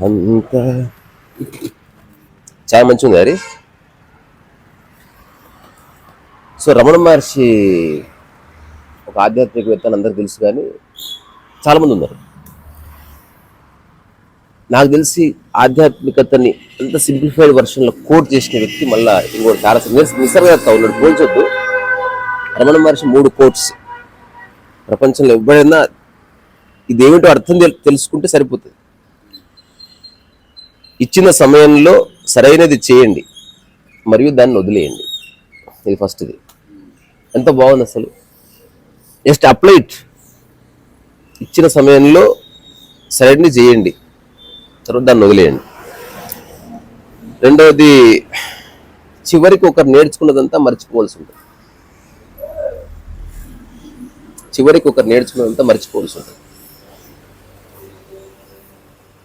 అంత. చాలా మంచిగా ఉంది హరి. సో రమణ మహర్షి ఒక ఆధ్యాత్మికవేత్త అని అందరికి తెలుసు కానీ చాలామంది ఉన్నారు. నాకు తెలిసి ఆధ్యాత్మికతని అంత సింప్లిఫైడ్ వర్షన్లో కోట్ చేసిన వ్యక్తి మళ్ళీ ఇంకోటి చాలా నిసర్గత ఉన్నాడు పోల్చొద్దు. రమణ మహర్షి మూడు కోట్స్ ప్రపంచంలో ఎవరైనా ఇదేమిటో అర్థం తెలుసుకుంటే సరిపోతుంది. ఇచ్చిన సమయంలో సరైనది చేయండి మరియు దాన్ని వదిలేయండి. ఇది ఫస్ట్ది ఎంత బాగుంది అసలు? జస్ట్ అప్లై ఇట్ ఇచ్చిన సమయంలో సరైనది చేయండి తర్వాత దాన్ని వదిలేయండి. రెండవది చివరికి ఒకరు నేర్చుకున్నదంతా మర్చిపోవాల్సి ఉంటుంది. చివరికి ఒకరు నేర్చుకున్నదంతా మర్చిపోవాల్సి ఉంటుంది.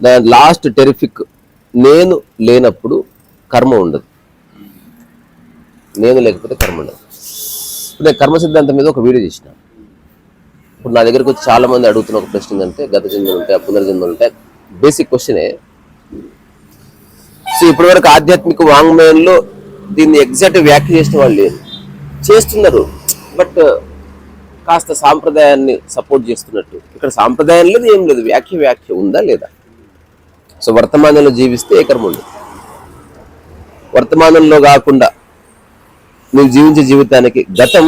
దాని లాస్ట్ టెరిఫిక్ నేను లేనప్పుడు కర్మ ఉండదు. నేను లేకపోతే కర్మ ఉండదు. ఇప్పుడు నేను కర్మ సిద్ధాంతం మీద ఒక వీడియో చేసిన ఇప్పుడు నా దగ్గరకు వచ్చి చాలా మంది అడుగుతున్న ఒక ప్రశ్న ఏంటంటే గత జన్మలు ఉంటాయి పునర్జన్మలు ఉంటాయి? బేసిక్ క్వశ్చనే సో ఇప్పటివరకు ఆధ్యాత్మిక వాంగ్మయంలో దీన్ని ఎగ్జాక్ట్ వ్యాఖ్య చేసిన వాళ్ళు లేరు. చేస్తున్నారు. బట్ కాస్త సాంప్రదాయాన్ని సపోర్ట్ చేస్తున్నట్టు. ఇక్కడ సాంప్రదాయం లేదు ఏం లేదు. వ్యాఖ్య వ్యాఖ్య ఉందా లేదా? సో వర్తమానంలో జీవిస్తే ఏ కర్మ ఉండదు. వర్తమానంలో కాకుండా నువ్వు జీవించే జీవితానికి గతం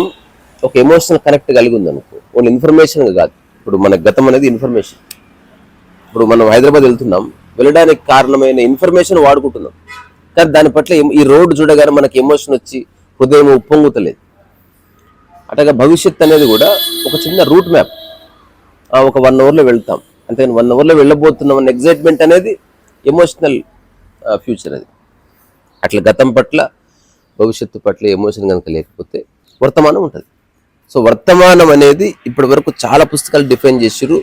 ఒక ఎమోషనల్ కనెక్ట్ కలిగి ఉందనుకో. ఓన్లీ ఇన్ఫర్మేషన్ కాదు. ఇప్పుడు మన గతం అనేది ఇన్ఫర్మేషన్ ఇప్పుడు మనం హైదరాబాద్ వెళ్తున్నాం. వెళ్ళడానికి కారణమైన ఇన్ఫర్మేషన్ వాడుకుంటున్నాం. కానీ దాని పట్ల ఈ రోడ్డు చూడగానే మనకి ఎమోషన్ వచ్చి హృదయం ఉప్పొంగుతలేదు. అటగా భవిష్యత్ అనేది కూడా ఒక చిన్న రూట్ మ్యాప్ ఒక వన్ అవర్లో వెళ్తాం. అంటే వన్ అవర్లో వెళ్ళబోతున్నాం అన్న ఎగ్జైట్మెంట్ అనేది ఎమోషనల్ ఫ్యూచర్ అది. అట్లా గతం పట్ల భవిష్యత్తు పట్ల ఎమోషన్ కనుక లేకపోతే వర్తమానం ఉంటుంది. సో వర్తమానం అనేది ఇప్పటి వరకు చాలా పుస్తకాలు డిఫైన్ చేసిర్రు.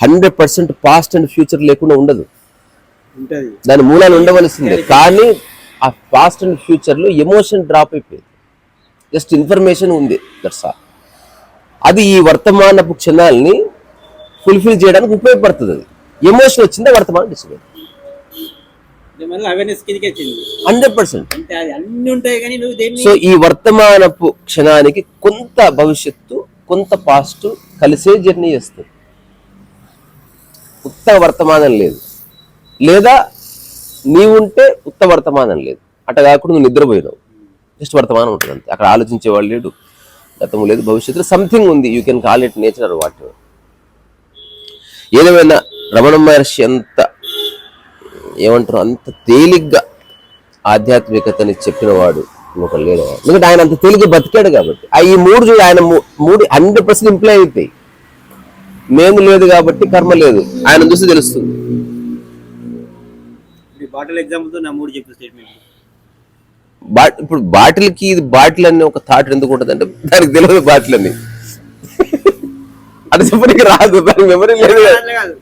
Hundred percent past and future లేకుండా ఉండదు. దాని మూలాలు ఉండవలసిందే. కానీ ఆ పాస్ట్ అండ్ ఫ్యూచర్లో ఎమోషన్ డ్రాప్ అయిపోయింది. జస్ట్ ఇన్ఫర్మేషన్ ఉంది దట్స్ అది ఈ వర్తమానపు క్షణాలని ఫుల్ఫిల్ చేయడానికి ఉపయోగపడుతుంది. అది ఎమోషన్ వచ్చిందా వర్తమానం హండ్రెడ్ పర్సెంట్. సో ఈ వర్తమానపు క్షణానికి కొంత భవిష్యత్తు కొంత పాస్ట్ కలిసే జర్నీ చేస్తుంది. ఉత్త వర్తమానం లేదు. లేదా నీవుంటే ఉత్త వర్తమానం లేదు. అట్లా కాకుండా నువ్వు నిద్రపోయినావు. జస్ట్ వర్తమానం ఉంటుంది అంతే. అక్కడ ఆలోచించేవాళ్ళు లేడు. గతం లేదు భవిష్యత్తులో సంథింగ్ ఉంది. You can call it nature what ఏదేమైనా రమణ మహర్షి అంత ఏమంటారు అంత తేలిగ్గా ఆధ్యాత్మికతని చెప్పినవాడు ఒక లేడు ఎందుకంటే ఆయన అంత తేలిగ్గా బతికాడు కాబట్టి. ఆ ఈ మూడు చూడు ఆయన మూడు హండ్రెడ్ పర్సెంట్ ఇంప్లై అవుతాయి మేము లేదు కాబట్టి కర్మ లేదు. ఆయన చూసి తెలుస్తుంది. ఇప్పుడు బాటిల్ ఎగ్జాంపుల్తో నా మూడు చెప్పిన స్టేట్మెంట్ బా ఇప్పుడు బాటిల్కి ఇది బాటిల్ అని ఒక థాట్ ఎందుకు ఉంటుంది అంటే దానికి తెలియదు బాటిల్ అని. అది చెప్పడానికి రాదు. దానికి మెమరీ లేదు.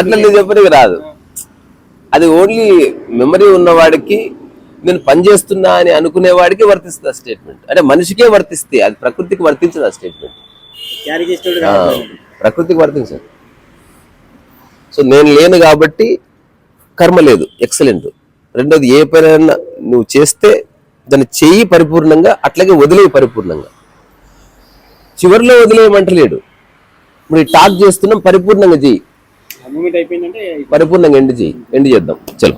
అట్లా నేను చెప్పడానికి రాదు. అది ఓన్లీ మెమరీ ఉన్నవాడికి నేను పని చేస్తున్నా అని అనుకునేవాడికి వర్తిస్తుంది ఆ స్టేట్మెంట్ అంటే మనిషికే వర్తిస్తే అది ప్రకృతికి వర్తించదు ఆ స్టేట్మెంట్ ప్రకృతికి వర్తించదు. సో నేను లేను కాబట్టి కర్మ లేదు ఎక్సలెంట్ రెండోది ఏ పనైనా నువ్వు చేస్తే దాన్ని చెయ్యి పరిపూర్ణంగా అట్లాగే వదిలేయి పరిపూర్ణంగా. చివరిలో వదిలేయమంటలేడు ఇప్పుడు ఈ టాక్ చేస్తున్నాం పరిపూర్ణంగా చెయ్యి పరిపూర్ణంగా ఎండ్ చెయ్యి ఎండ్ చేద్దాం. చలో.